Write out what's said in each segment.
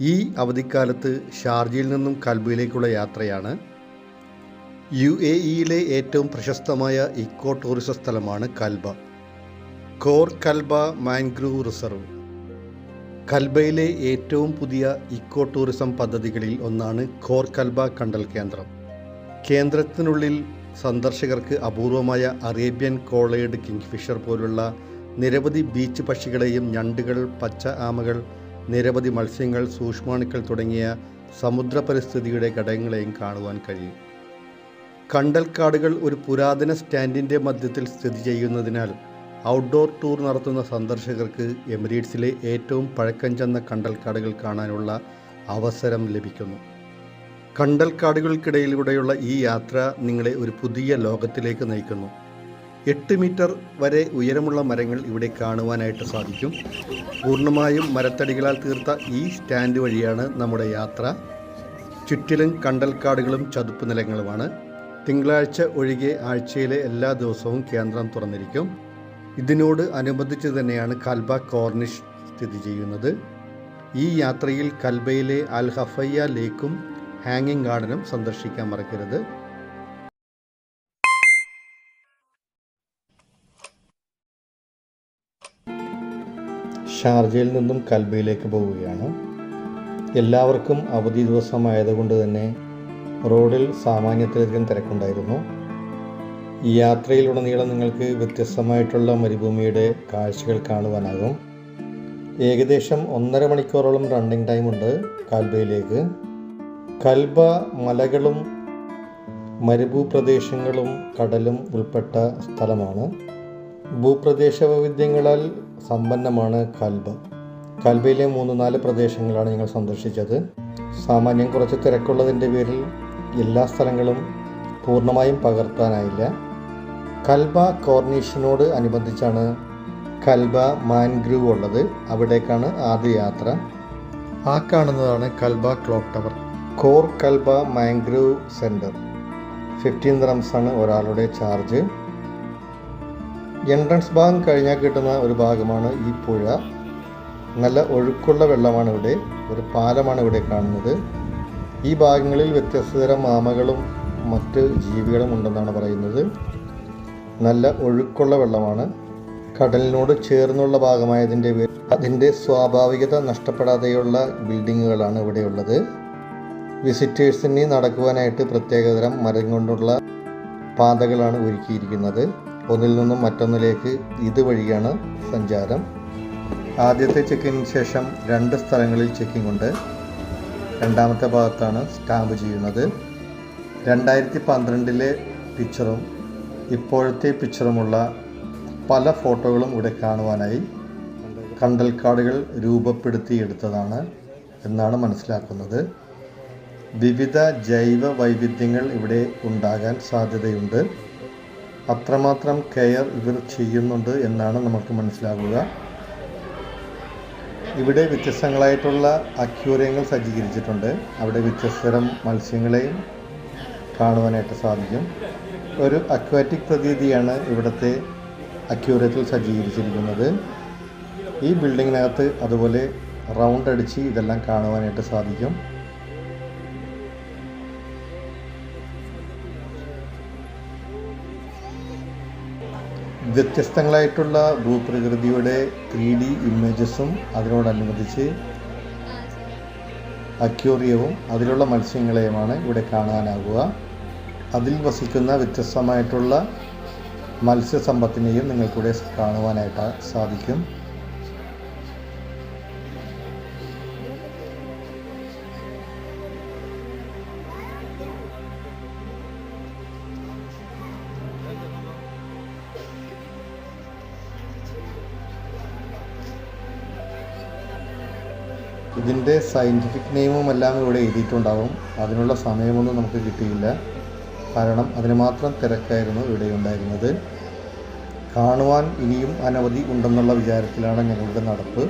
ഈ അവധിക്കാലത്ത് ഷാർജയിൽ നിന്നും കൽബയിലേക്കുള്ള യാത്രയാണ്. യു എ ഇയിലെ ഏറ്റവും പ്രശസ്തമായ ഇക്കോ ടൂറിസം സ്ഥലമാണ് Kalba. Khor Kalba mangrove reserve. കൽബയിലെ ഏറ്റവും പുതിയ ഇക്കോ ടൂറിസം പദ്ധതികളിൽ ഒന്നാണ് കോർ കൽബ കണ്ടൽ കേന്ദ്രം. കേന്ദ്രത്തിനുള്ളിൽ സന്ദർശകർക്ക് അപൂർവമായ അറേബ്യൻ കോളേഡ് കിങ്ഫിഷർ പോലുള്ള നിരവധി ബീച്ച് പക്ഷികളെയും ഞണ്ടുകൾ പച്ച ആമകൾ നിരവധി മത്സ്യങ്ങൾ സൂക്ഷ്മാണുക്കൾ തുടങ്ങിയ സമുദ്ര പരിസ്ഥിതിയുടെ ഘടകങ്ങളെയും കാണുവാൻ കഴിയും. കണ്ടൽക്കാടുകൾ ഒരു പുരാതന സ്റ്റാൻഡിന്റെ മധ്യത്തിൽ സ്ഥിതി ചെയ്യുന്നതിനാൽ ഔട്ട്ഡോർ ടൂർ നടത്തുന്ന സന്ദർശകർക്ക് എമിറേറ്റ്സിലെ ഏറ്റവും പഴക്കം ചെന്ന കണ്ടൽക്കാടുകൾ കാണാനുള്ള അവസരം ലഭിക്കുന്നു. കണ്ടൽക്കാടുകൾക്കിടയിലൂടെയുള്ള ഈ യാത്ര നിങ്ങളെ ഒരു പുതിയ ലോകത്തിലേക്ക് നയിക്കുന്നു. എട്ട് മീറ്റർ വരെ ഉയരമുള്ള മരങ്ങൾ ഇവിടെ കാണുവാനായിട്ട് സാധിക്കും. പൂർണമായും മരത്തടികളാൽ തീർത്ത ഈ സ്റ്റാൻഡ് വഴിയാണ് നമ്മുടെ യാത്ര. ചുറ്റിലും കണ്ടൽക്കാടുകളും ചതുപ്പ് നിലങ്ങളുമാണ്. തിങ്കളാഴ്ച ഒഴികെ ആഴ്ചയിലെ എല്ലാ ദിവസവും കേന്ദ്രം തുറന്നിരിക്കും. ഇതിനോട് അനുബന്ധിച്ച് തന്നെയാണ് കൽബ കോർണിഷ് സ്ഥിതി ചെയ്യുന്നത്. ഈ യാത്രയിൽ കൽബയിലെ അൽ ഹഫയ്യ ലേക്കും ഹാങ്ങിങ് ഗാർഡനും സന്ദർശിക്കാൻ മറക്കരുത്. ഷാർജയിൽ നിന്നും കൽബയിലേക്ക് പോവുകയാണ്. എല്ലാവർക്കും അവധി ദിവസമായതുകൊണ്ട് തന്നെ റോഡിൽ സാമാന്യത്തിലധികം തിരക്കുണ്ടായിരുന്നു. ഈ യാത്രയിലുടനീളം നിങ്ങൾക്ക് വ്യത്യസ്തമായിട്ടുള്ള മരുഭൂമിയുടെ കാഴ്ചകൾ കാണുവാനാകും. ഏകദേശം ഒന്നര മണിക്കൂറോളം റണ്ണിങ് ടൈമുണ്ട് കൽബയിലേക്ക്. കൽബ മലകളും മരുഭൂപ്രദേശങ്ങളും കടലും ഉൾപ്പെട്ട സ്ഥലമാണ്. ഭൂപ്രദേശ വൈവിധ്യങ്ങളാൽ സമ്പന്നമാണ് കൽബ. കൽബയിലെ മൂന്ന് നാല് പ്രദേശങ്ങളാണ് ഞങ്ങൾ സന്ദർശിച്ചത്. സാമാന്യം കുറച്ച് തിരക്കുള്ളതിന്റെ പേരിൽ എല്ലാ സ്ഥലങ്ങളും പൂർണമായും പകർത്താനായില്ല. കൽബ കോർണീഷിനോട് അനുബന്ധിച്ചാണ് കൽബ മാൻഗ്രൂവ് ഉള്ളത്. അവിടേക്കാണ് ആദ്യ യാത്ര. ആ കാണുന്നതാണ് Kalba clock tower. Khor Kalba mangrove centre fifteen റംസാണ് ഒരാളുടെ ചാർജ്. എൻട്രൻസ് ഭാഗം കഴിഞ്ഞാൽ കിട്ടുന്ന ഒരു ഭാഗമാണ് ഈ പുഴ. നല്ല ഒഴുക്കുള്ള വെള്ളമാണ് ഇവിടെ. ഒരു പാലമാണ് ഇവിടെ കാണുന്നത്. ഈ ഭാഗങ്ങളിൽ വ്യത്യസ്തതരം മാമകളും മറ്റ് ജീവികളും ഉണ്ടെന്നാണ് പറയുന്നത്. നല്ല ഒഴുക്കുള്ള വെള്ളമാണ്. കടലിനോട് ചേർന്നുള്ള ഭാഗമായതിന്റെ അതിന്റെ സ്വാഭാവികത നഷ്ടപ്പെടാതെയുള്ള ബിൽഡിങ്ങുകളാണ് ഇവിടെയുള്ളത് വിസിറ്റേഴ്സിന് നടക്കുവാനായിട്ട് പ്രത്യേകതരം മരം കൊണ്ടുള്ള പാതകളാണ് ഒരുക്കിയിരിക്കുന്നത്. ഒന്നിൽ നിന്നും മറ്റൊന്നിലേക്ക് ഇതുവഴിയാണ് സഞ്ചാരം. ആദ്യത്തെ ചെക്കിങ്ങിന് ശേഷം രണ്ട് സ്ഥലങ്ങളിൽ ചെക്കിംഗ് ഉണ്ട്. രണ്ടാമത്തെ ഭാഗത്താണ് സ്റ്റാമ്പ് ചെയ്യുന്നത്. രണ്ടായിരത്തി പന്ത്രണ്ടിലെ പിക്ചറും ഇപ്പോഴത്തെ പിക്ചറുമുള്ള പല ഫോട്ടോകളും ഇവിടെ കാണുവാനായി കണ്ടൽക്കാടുകൾ രൂപപ്പെടുത്തിയെടുത്തതാണ് എന്നാണ് മനസ്സിലാക്കുന്നത്. വിവിധ ജൈവ വൈവിധ്യങ്ങൾ ഇവിടെ ഉണ്ടാകാൻ സാധ്യതയുണ്ട്. അത്രമാത്രം കെയർ ഇവർ ചെയ്യുന്നുണ്ട് എന്നാണ് നമുക്ക് മനസ്സിലാകുക ഇവിടെ വ്യത്യസ്തങ്ങളായിട്ടുള്ള അക്യൂറിയങ്ങൾ സജ്ജീകരിച്ചിട്ടുണ്ട്. അവിടെ വ്യത്യസ്തതരം മത്സ്യങ്ങളെയും കാണുവാനായിട്ട് സാധിക്കും. ഒരു അക്വാറ്റിക് പ്രതീതിയാണ് ഇവിടുത്തെ അക്യൂറിയത്തിൽ സജ്ജീകരിച്ചിരിക്കുന്നത്. ഈ ബിൽഡിങ്ങിനകത്ത് അതുപോലെ റൗണ്ട് അടിച്ച് ഇതെല്ലാം കാണുവാനായിട്ട് സാധിക്കും. വ്യത്യസ്തങ്ങളായിട്ടുള്ള ഭൂപ്രകൃതിയുടെ ത്രീ ഡി ഇമേജസും അതിനോടനുബന്ധിച്ച് അക്യൂറിയവും അതിലുള്ള മത്സ്യങ്ങളെയുമാണ് ഇവിടെ കാണാനാകുക അതിൽ വസിക്കുന്ന വ്യത്യസ്തമായിട്ടുള്ള മത്സ്യസമ്പത്തിനെയും നിങ്ങൾക്കിവിടെ കാണുവാനായിട്ട് സാധിക്കും. ഇതിന്റെ സയന്റിഫിക് നെയിമും എല്ലാം ഇവിടെ എഴുതിയിട്ടുണ്ടാവും. അതിനുള്ള സമയമൊന്നും നമുക്ക് കിട്ടിയില്ല. കാരണം അതിന് മാത്രം തിരക്കായിരുന്നു ഇവിടെ ഉണ്ടായിരുന്നത്. കാണുവാൻ ഇനിയും അനവധി ഉണ്ടെന്നുള്ള വിചാരത്തിലാണ് ഞങ്ങളുടെ നടപ്പ്.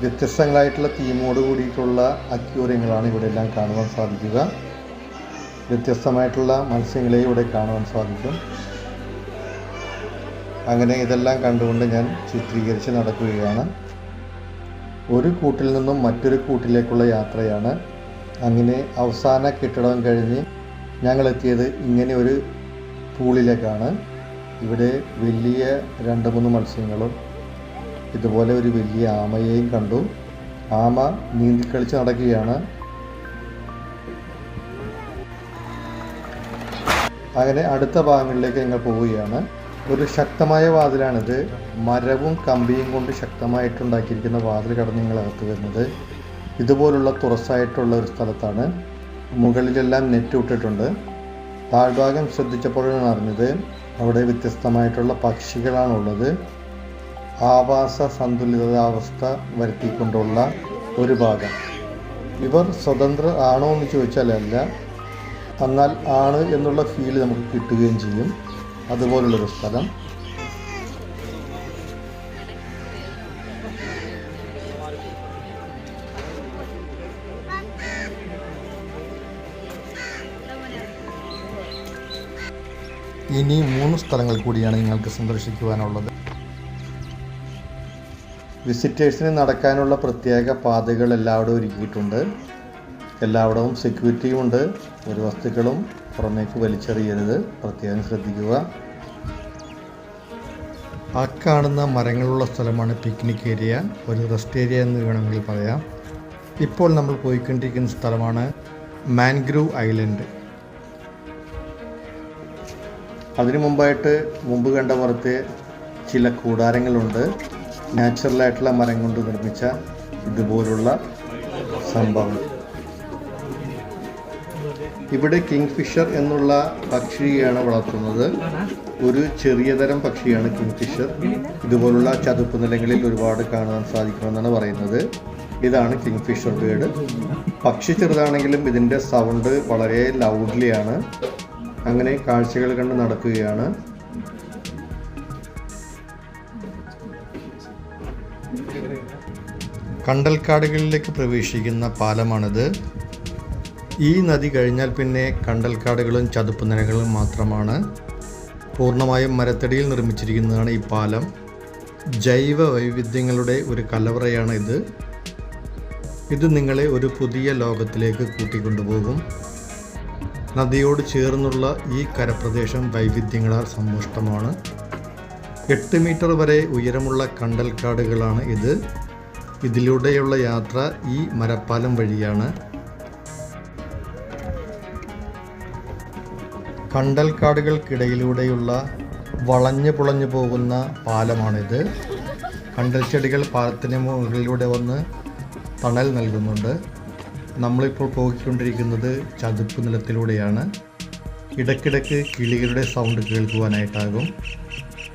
വ്യത്യസ്തങ്ങളായിട്ടുള്ള തീമോട് കൂടിയിട്ടുള്ള അക്യൂറിയങ്ങളാണ് ഇവിടെ എല്ലാം കാണുവാൻ സാധിക്കുക. വ്യത്യസ്തമായിട്ടുള്ള മത്സ്യങ്ങളെ ഇവിടെ കാണുവാൻ സാധിക്കും. അങ്ങനെ ഇതെല്ലാം കണ്ടുകൊണ്ട് ഞാൻ ചിത്രീകരിച്ച് നടക്കുകയാണ്. ഒരു കൂട്ടിൽ നിന്നും മറ്റൊരു കൂട്ടിലേക്കുള്ള യാത്രയാണ്. അങ്ങനെ അവസാന കെട്ടിടം കഴിഞ്ഞ് ഞങ്ങൾ എത്തിയത് ഇങ്ങനെ ഒരു പൂളിലേക്കാണ്. ഇവിടെ വലിയ രണ്ട് മൂന്ന് മത്സ്യങ്ങളും ഇതുപോലെ ഒരു വലിയ ആമയെയും കണ്ടു. ആമ നീന്തിക്കളിച്ച് നടക്കുകയാണ്. അങ്ങനെ അടുത്ത ഭാഗങ്ങളിലേക്ക് ഞങ്ങൾ പോവുകയാണ്. ഒരു ശക്തമായ വാതിലാണിത്. മരവും കമ്പിയും കൊണ്ട് ശക്തമായിട്ടുണ്ടാക്കിയിരിക്കുന്ന വാതിൽ കടന്ന് നിങ്ങൾ അകത്ത് വരുന്നത് ഇതുപോലുള്ള തുറസായിട്ടുള്ള ഒരു സ്ഥലത്താണ്. മുകളിലെല്ലാം നെറ്റ് ഇട്ടിട്ടുണ്ട്. താഴ്ഭാഗം ശ്രദ്ധിച്ചപ്പോഴാണ് അറിഞ്ഞത് അവിടെ വ്യത്യസ്തമായിട്ടുള്ള പക്ഷികളാണുള്ളത്. ആവാസ സന്തുലിതാവസ്ഥ വരുത്തിക്കൊണ്ടുള്ള ഒരു ഭാഗം. ഇവർ സ്വതന്ത്ര ആണോ എന്ന് ചോദിച്ചാലല്ല. എന്നാൽ ആണ് എന്നുള്ള ഫീൽ നമുക്ക് കിട്ടുകയും ചെയ്യും. അതുപോലുള്ളൊരു സ്ഥലം ഇനി മൂന്ന് സ്ഥലങ്ങൾ കൂടിയാണ് നിങ്ങൾക്ക് സന്ദർശിക്കുവാനുള്ളത്. വിസിറ്റേഴ്സിന് നടക്കാനുള്ള പ്രത്യേക പാതകൾ എല്ലാവിടെയും ഒരുക്കിയിട്ടുണ്ട്. എല്ലാവിടവും സെക്യൂരിറ്റിയും ഉണ്ട്. ഒരു വസ്തുക്കളും പുറമേക്ക് വലിച്ചെറിയരുത്. പ്രത്യേകം ശ്രദ്ധിക്കുക. ആ കാണുന്ന മരങ്ങളുള്ള സ്ഥലമാണ് പിക്നിക് ഏരിയ ഒരു റെസ്റ്റ് ഏരിയ എന്ന് വേണമെങ്കിൽ പറയാം. ഇപ്പോൾ നമ്മൾ പോയിക്കൊണ്ടിരിക്കുന്ന സ്ഥലമാണ് മാൻഗ്രൂവ് ഐലൻഡ് അതിനു മുമ്പായിട്ട് മുമ്പ് കണ്ട പുറത്ത് ചില കൂടാരങ്ങളുണ്ട്. നാച്ചുറലായിട്ടുള്ള മരം കൊണ്ട് നിർമ്മിച്ച ഇതുപോലുള്ള സംഭവം. ഇവിടെ കിങ് ഫിഷർ എന്നുള്ള പക്ഷിയാണ് വളർത്തുന്നത്. ഒരു ചെറിയ തരം പക്ഷിയാണ് കിങ് ഫിഷർ ഇതുപോലുള്ള ചതുപ്പ് നിലങ്ങളിൽ ഒരുപാട് കാണാൻ സാധിക്കുമെന്നാണ് പറയുന്നത്. ഇതാണ് കിങ് ഫിഷർ ബേഡ് പക്ഷി ചെറുതാണെങ്കിലും ഇതിന്റെ സൗണ്ട് വളരെ ലൗഡ്ലിയാണ്. അങ്ങനെ കാഴ്ചകൾ കണ്ട് നടക്കുകയാണ്. കണ്ടൽക്കാടുകളിലേക്ക് പ്രവേശിക്കുന്ന പാലമാണിത്. ഈ നദി കഴിഞ്ഞാൽ പിന്നെ കണ്ടൽക്കാടുകളും ചതുപ്പ് നിലകളും മാത്രമാണ്. പൂർണമായും മരത്തടിയിൽ നിർമ്മിച്ചിരിക്കുന്നതാണ് ഈ പാലം. ജൈവ വൈവിധ്യങ്ങളുടെ ഒരു കലവറയാണ് ഇത്. ഇത് നിങ്ങളെ ഒരു പുതിയ ലോകത്തിലേക്ക് കൂട്ടിക്കൊണ്ടുപോകും. നദിയോട് ചേർന്നുള്ള ഈ കരപ്രദേശം വൈവിധ്യങ്ങളാൽ സമ്പുഷ്ടമാണ്. എട്ട് മീറ്റർ വരെ ഉയരമുള്ള കണ്ടൽക്കാടുകളാണ് ഇത്. ഇതിലൂടെയുള്ള യാത്ര ഈ മരപ്പാലം വഴിയാണ്. കണ്ടൽക്കാടുകൾക്കിടയിലൂടെയുള്ള വളഞ്ഞു പുളഞ്ഞു പോകുന്ന പാലമാണിത്. കണ്ടൽ ചെടികൾ പാലത്തിന് മുകളിലൂടെ വന്ന് തണൽ നൽകുന്നുണ്ട്. നമ്മളിപ്പോൾ പോയിക്കൊണ്ടിരിക്കുന്നത് ചതുപ്പ് നിലത്തിലൂടെയാണ്. ഇടയ്ക്കിടയ്ക്ക് കിളികളുടെ സൗണ്ട് കേൾക്കുവാനായിട്ടാകും.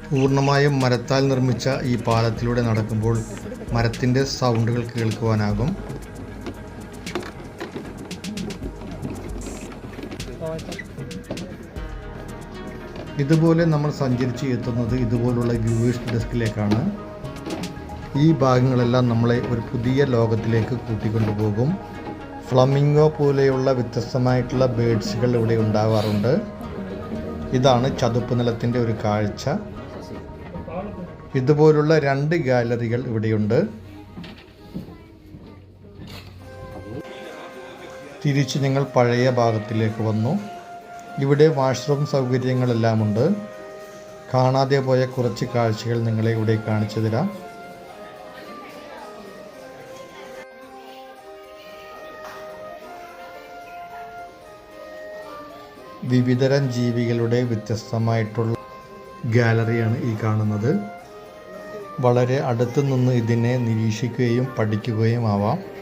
പൂർണമായും മരത്താൽ നിർമ്മിച്ച ഈ പാലത്തിലൂടെ നടക്കുമ്പോൾ മരത്തിന്റെ സൗണ്ടുകൾ കേൾക്കുവാനാകും. ഇതുപോലെ നമ്മൾ സഞ്ചരിച്ച് എത്തുന്നത് ഇതുപോലുള്ള വ്യൂവേഴ്സ് ഡെസ്കിലേക്കാണ്. ഈ ഭാഗങ്ങളെല്ലാം നമ്മളെ ഒരു പുതിയ ലോകത്തിലേക്ക് കൂട്ടിക്കൊണ്ടുപോകും. ഫ്ലമിംഗോ പോലെയുള്ള വ്യത്യസ്തമായിട്ടുള്ള ബേഡ്സുകൾ ഇവിടെ ഉണ്ടാവാറുണ്ട്. ഇതാണ് ചതുപ്പ് നിലത്തിന്റെ ഒരു കാഴ്ച. ഇതുപോലുള്ള രണ്ട് ഗാലറികൾ ഇവിടെയുണ്ട്. തിരിച്ച് ഞങ്ങൾ പഴയ ഭാഗത്തിലേക്ക് വന്നു. ഇവിടെ വാഷ്റൂം സൗകര്യങ്ങളെല്ലാം ഉണ്ട് കാണാതെ പോയ കുറച്ച് കാഴ്ചകൾ നിങ്ങളെ ഇവിടെ കാണിച്ചു തരാം. വിവിധതരം ജീവികളുടെ വ്യത്യസ്തമായിട്ടുള്ള ഗാലറിയാണ് ഈ കാണുന്നത്. വളരെ അടുത്തു നിന്ന് ഇതിനെ നിരീക്ഷിക്കുകയും പഠിക്കുകയും ആവാം.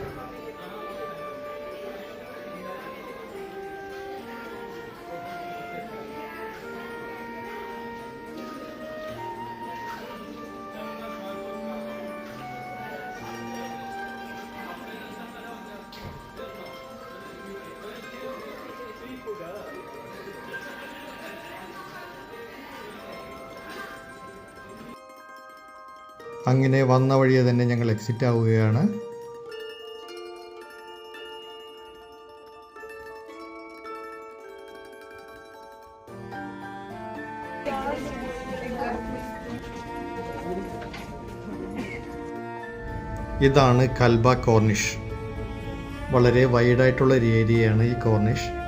അങ്ങനെ വന്ന വഴിയെ തന്നെ ഞങ്ങൾ എക്സിറ്റ് ആവുകയാണ്. ഇതാണ് കൽബ കോർണിഷ്. വളരെ വൈഡായിട്ടുള്ള ഒരു ഏരിയയാണ് ഈ കോർണിഷ്.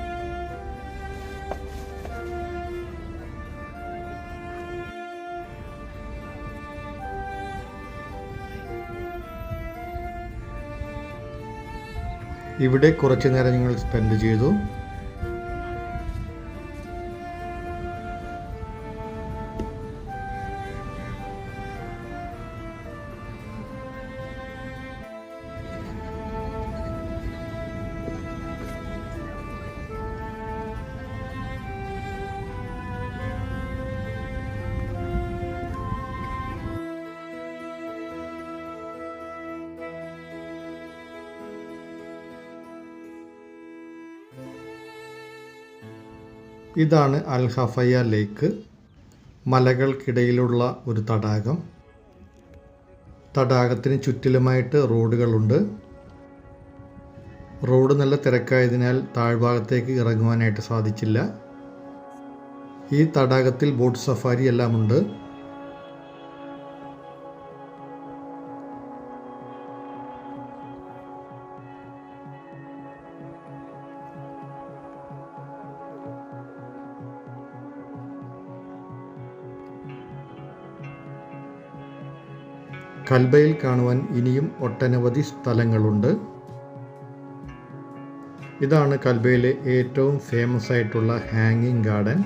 ഇവിടെ കുറച്ച് നേരം ഞങ്ങൾ സ്പെൻഡ് ചെയ്തു. ഇതാണ് അൽ ഹഫയ ലേക്ക് മലകൾക്കിടയിലുള്ള ഒരു തടാകം. തടാകത്തിന് ചുറ്റിലുമായിട്ട് റോഡുകളുണ്ട്. റോഡ് നല്ല തിരക്കായതിനാൽ താഴ്ഭാഗത്തേക്ക് ഇറങ്ങുവാനായിട്ട് സാധിച്ചില്ല. ഈ തടാകത്തിൽ ബോട്ട് സഫാരി എല്ലാം കൽബയിൽ കാണുവാൻ ഇനിയും ഒട്ടനവധി സ്ഥലങ്ങളുണ്ട്. ഇതാണ് കൽബയിലെ ഏറ്റവും ഫേമസ് ആയിട്ടുള്ള ഹാങ്ങിങ് ഗാർഡൻ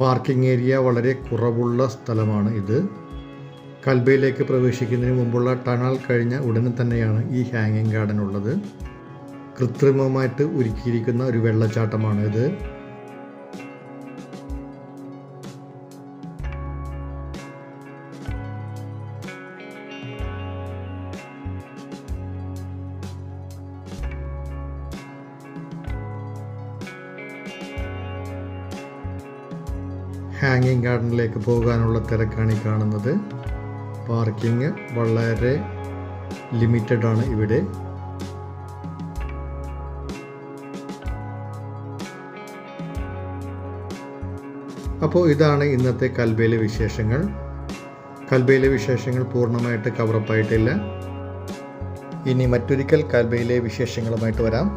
പാർക്കിംഗ് ഏരിയ വളരെ കുറവുള്ള സ്ഥലമാണ് ഇത്. കൽബയിലേക്ക് പ്രവേശിക്കുന്നതിന് മുമ്പുള്ള ടണൽ കഴിഞ്ഞ ഉടനെ തന്നെയാണ് ഈ ഹാങ്ങിങ് ഗാർഡൻ ഉള്ളത്. കൃത്രിമമായിട്ട് ഒരുക്കിയിരിക്കുന്ന ഒരു വെള്ളച്ചാട്ടമാണ് ഹാങ്ങിങ് ഗാർഡനിലേക്ക് പോകാനുള്ള തിരക്കാണ് ഈ കാണുന്നത്. പാർക്കിംഗ് വളരെ ലിമിറ്റഡ് ആണ് ഇവിടെ. അപ്പോൾ ഇതാണ് ഇന്നത്തെ കൽബയിലെ വിശേഷങ്ങൾ. കൽബയിലെ വിശേഷങ്ങൾ പൂർണമായിട്ട് കവറപ്പായിട്ടില്ല ഇനി മറ്റൊരിക്കൽ കൽബയിലെ വിശേഷങ്ങളുമായിട്ട് വരാം.